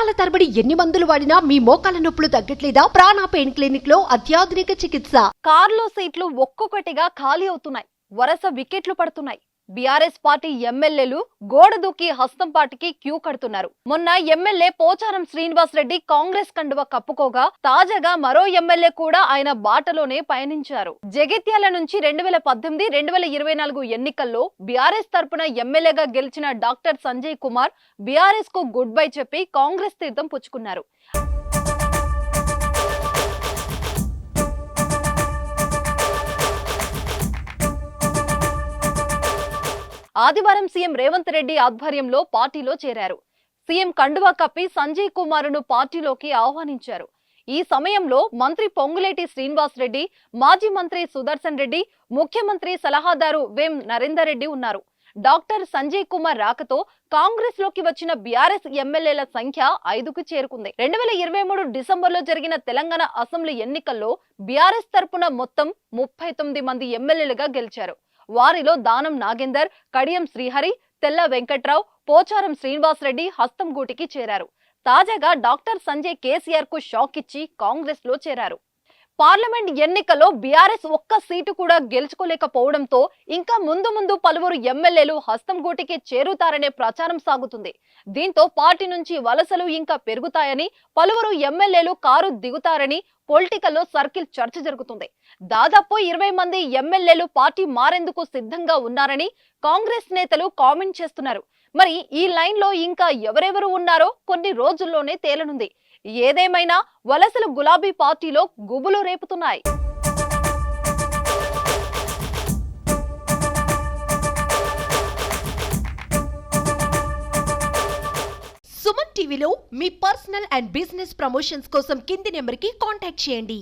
సంవత్సరాల తరబడి ఎన్ని మందులు వాడినా మీ మోకాల నొప్పులు తగ్గట్లేదా? ప్రాణ పెయిన్ క్లినిక్లో అత్యాధునిక చికిత్స. కార్లో సీట్లు ఒక్కొక్కటిగా ఖాళీ అవుతున్నాయి. వరుస వికెట్లు పడుతున్నాయి. బీఆర్ఎస్ పార్టీ ఎమ్మెల్యేలు గోడ దూకి హస్తం పార్టీకి క్యూ కడుతున్నారు. మొన్న ఎమ్మెల్యే పోచారం శ్రీనివాస్ రెడ్డి కాంగ్రెస్ కండువ కప్పుకోగా తాజాగా మరో ఎమ్మెల్యే కూడా ఆయన బాటలోనే పయనించారు. జగిత్యాల నుంచి రెండు వేల పద్దెనిమిది రెండు వేల ఇరవై నాలుగు ఎన్నికల్లో బీఆర్ఎస్ తరపున ఎమ్మెల్యేగా గెలిచిన డాక్టర్ సంజయ్ కుమార్ బీఆర్ఎస్కు గుడ్ బై చెప్పి కాంగ్రెస్ తీర్థం పుచ్చుకున్నారు. ఆదివారం సీఎం రేవంత్ రెడ్డి ఆధ్వర్యంలో పార్టీలో చేరారు. సీఎం కండువా కప్పి సంజయ్ కుమార్ను పార్టీలోకి ఆహ్వానించారు. ఈ సమయంలో మంత్రి పొంగులేటి శ్రీనివాస్ రెడ్డి మాజీ మంత్రి సుదర్శన్ రెడ్డి ముఖ్యమంత్రి సలహాదారు వేం నరేందర్ రెడ్డి ఉన్నారు. డాక్టర్ సంజయ్ కుమార్ రాకతో కాంగ్రెస్లోకి వచ్చిన బీఆర్ఎస్ ఎమ్మెల్యేల సంఖ్య ఐదుకు చేరుకుంది. రెండు వేల ఇరవై మూడు డిసెంబర్లో జరిగిన తెలంగాణ అసెంబ్లీ ఎన్నికల్లో బీఆర్ఎస్ తరపున మొత్తం ముప్పై తొమ్మిది మంది ఎమ్మెల్యేలుగా గెలిచారు. వారిలో దానం నాగేందర్ కడియం శ్రీహరి తెల్ల వెంకట్రావు పోచారం శ్రీనివాసరెడ్డి హస్తంగూటికి చేరారు. తాజాగా డాక్టర్ సంజయ్ కేసీఆర్కు షాక్ ఇచ్చి కాంగ్రెస్లో చేరారు. పార్లమెంట్ ఎన్నికల్లో బీఆర్ఎస్ ఒక్క సీటు కూడా గెలుచుకోలేకపోవడంతో ఇంకా ముందు ముందు పలువురు ఎమ్మెల్యేలు హస్తం గూటికి చేరుతారనే ప్రచారం సాగుతుంది. దీంతో పార్టీ నుంచి వలసలు ఇంకా పెరుగుతాయని పలువురు ఎమ్మెల్యేలు కారు దిగుతారని పొలిటికల్లో సర్కిల్ చర్చ జరుగుతుంది. దాదాపు ఇరవై మంది ఎమ్మెల్యేలు పార్టీ మారేందుకు సిద్ధంగా ఉన్నారని కాంగ్రెస్ నేతలు కామెంట్ చేస్తున్నారు. మరి ఈ లైన్లో ఇంకా ఎవరెవరు ఉన్నారో కొన్ని రోజుల్లోనే తేలనుంది. ఏదేమైనా వలసలు గులాబీ పార్టీలో గుబులు రేపుతున్నాయి. సుమన్ టీవీలో మీ పర్సనల్ అండ్ బిజినెస్ ప్రమోషన్స్ కోసం కింది నెంబర్కి కాంటాక్ట్ చేయండి.